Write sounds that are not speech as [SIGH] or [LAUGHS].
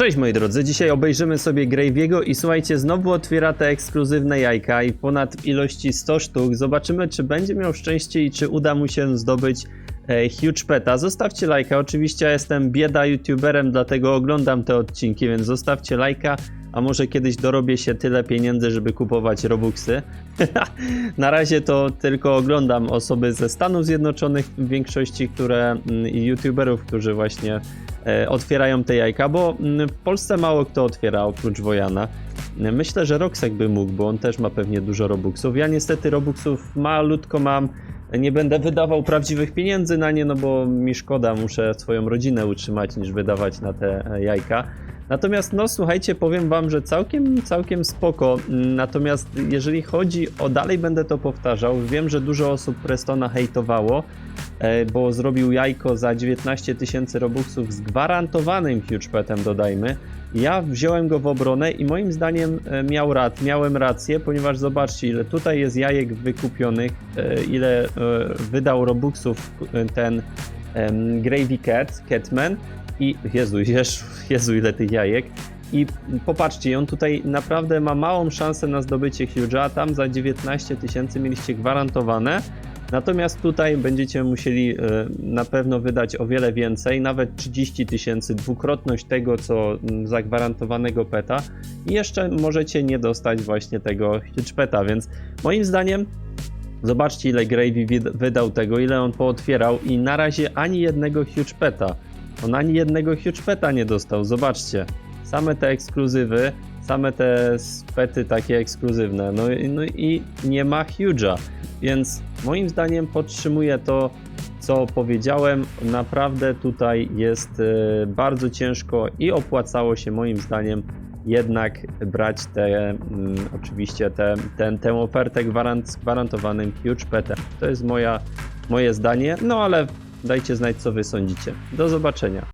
Cześć moi drodzy, dzisiaj obejrzymy sobie Graviego i słuchajcie, znowu otwiera te ekskluzywne jajka i ponad ilości 100 sztuk. Zobaczymy, czy będzie miał szczęście i czy uda mu się zdobyć e, Huge Peta. Zostawcie lajka, oczywiście ja jestem bieda youtuberem, dlatego oglądam te odcinki, więc zostawcie lajka, a może kiedyś dorobię się tyle pieniędzy, żeby kupować Robuxy. [LAUGHS] Na razie to tylko oglądam osoby ze Stanów Zjednoczonych w większości, które mm, i youtuberów, którzy właśnie otwierają te jajka, bo mm, w Polsce mało kto otwiera oprócz Wojana. Myślę, że Roxek by mógł, bo on też ma pewnie dużo Robuxów. Ja niestety Robuxów malutko mam. Nie będę wydawał prawdziwych pieniędzy na nie, no bo mi szkoda, muszę swoją rodzinę utrzymać niż wydawać na te e, jajka. Natomiast no słuchajcie, powiem wam, że całkiem, całkiem spoko. Natomiast jeżeli chodzi o dalej będę to powtarzał, wiem, że dużo osób Prestona hejtowało, e, bo zrobił jajko za 19 tysięcy robuxów z gwarantowanym huge petem dodajmy. Ja wziąłem go w obronę i moim zdaniem e, miał rad, miałem rację, ponieważ zobaczcie ile tutaj jest jajek wykupionych, e, ile wydał robuxów ten Gravy Cat, Catman i Jezu, Jezu, Jezu ile tych jajek. I popatrzcie, on tutaj naprawdę ma małą szansę na zdobycie Huge'a, tam za 19 tysięcy mieliście gwarantowane. Natomiast tutaj będziecie musieli e, na pewno wydać o wiele więcej, nawet 30 tysięcy, dwukrotność tego, co zagwarantowanego peta. I jeszcze możecie nie dostać właśnie tego Huge peta, więc moim zdaniem Zobaczcie, ile Gravy wydał tego, ile on pootwierał i na razie ani jednego huge peta. On ani jednego huge peta nie dostał, zobaczcie. Same te ekskluzywy, same te pety takie ekskluzywne, no, no i nie ma huge'a. Więc moim zdaniem podtrzymuję to, co powiedziałem. Naprawdę tutaj jest e, bardzo ciężko i opłacało się moim zdaniem jednak brać te, mm, oczywiście te, ten, tę ofertę gwarant, gwarantowanym huge petem. To jest moja, moje zdanie, no ale dajcie znać co wy sądzicie. Do zobaczenia.